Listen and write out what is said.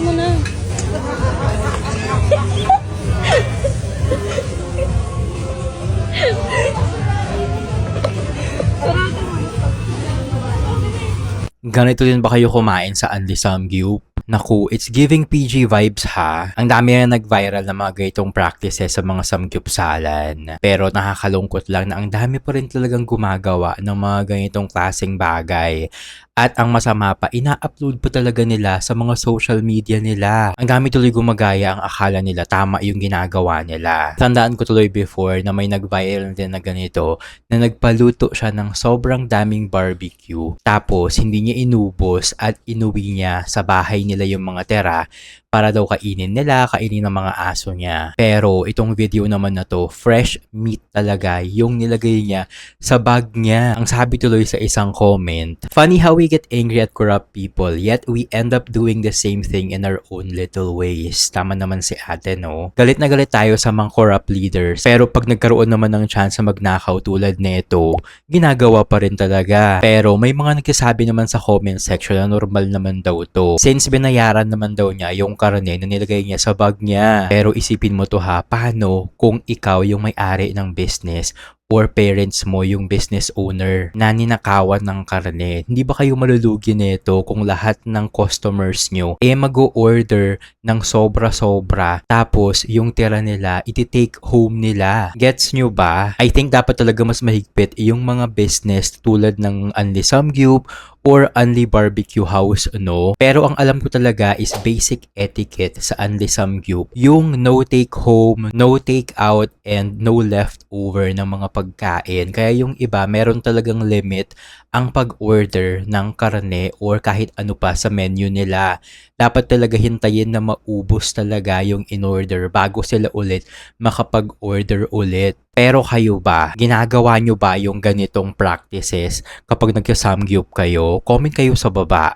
mo na. Ganito din ba kayo kumain sa Anli Samgyup? Naku, it's giving PG vibes ha. Ang dami na nag-viral na mga ganitong practices sa mga samgyupsalan. Pero nakakalungkot lang na ang dami pa rin talagang gumagawa ng mga ganitong klaseng bagay. At ang masama pa, ina-upload pa talaga nila sa mga social media nila. Ang dami tuloy gumagaya ang akala nila tama yung ginagawa nila. Tandaan ko tuloy before na may nag-viral din na ganito na nagpaluto siya ng sobrang daming barbecue. Tapos, hindi niya inubos at inuwi niya sa bahay nila yung mga tera para daw kainin nila, kainin ng mga aso niya. Pero itong video naman na to, fresh meat talaga yung nilagay niya sa bag niya. Ang sabi tuloy sa isang comment, Funny how we get angry at corrupt people, yet we end up doing the same thing in our own little ways. Tama naman si ate, no? Galit na galit tayo sa mga corrupt leaders, pero pag nagkaroon naman ng chance na magnakaw tulad nito, ginagawa pa rin talaga. Pero may mga nagsasabi naman sa comment section na normal naman daw to. Since binayaran naman daw niya yung karne na nilagay niya sa bag niya. Pero isipin mo to ha, paano kung ikaw yung may-ari ng business or parents mo yung business owner na ninakawan ng karne. Hindi ba kayo malulugi nito kung lahat ng customers nyo eh mag-order ng sobra-sobra tapos yung tira nila iti-take home nila. Gets nyo ba? I think dapat talaga mas mahigpit yung mga business tulad ng Unli Samgyup or Unli Barbecue House, no? Pero ang alam ko talaga is basic etiquette sa Unli Samgyup. Yung no take home, no take out, and no leftover ng mga pagkain. Kaya yung iba, meron talagang limit ang pag-order ng karne or kahit ano pa sa menu nila. Dapat talaga hintayin na maubos talaga yung in-order bago sila ulit makapag-order ulit. Pero kayo ba, ginagawa nyo ba yung ganitong practices kapag nagsasamgyup kayo? Comment kayo sa baba.